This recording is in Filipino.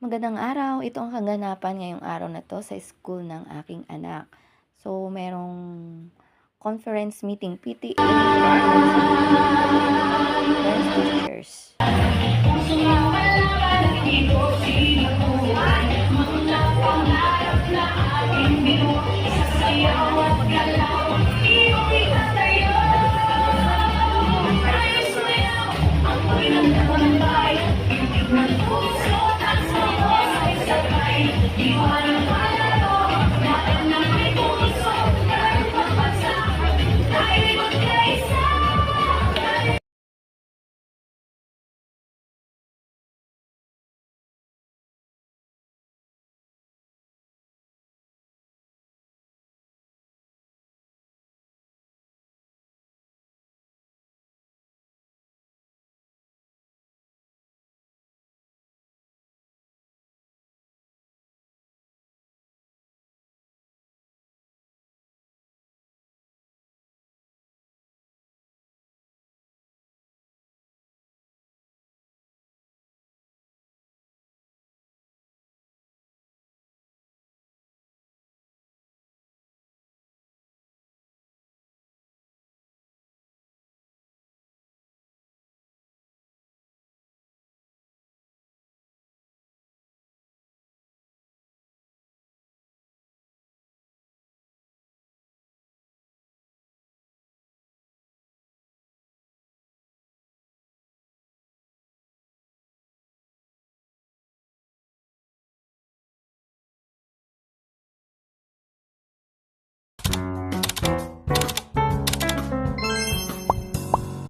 Magandang araw. Ito ang kaganapan ngayong araw na 'to sa school ng aking anak. So, merong conference meeting, PTA parents teachers. Bye.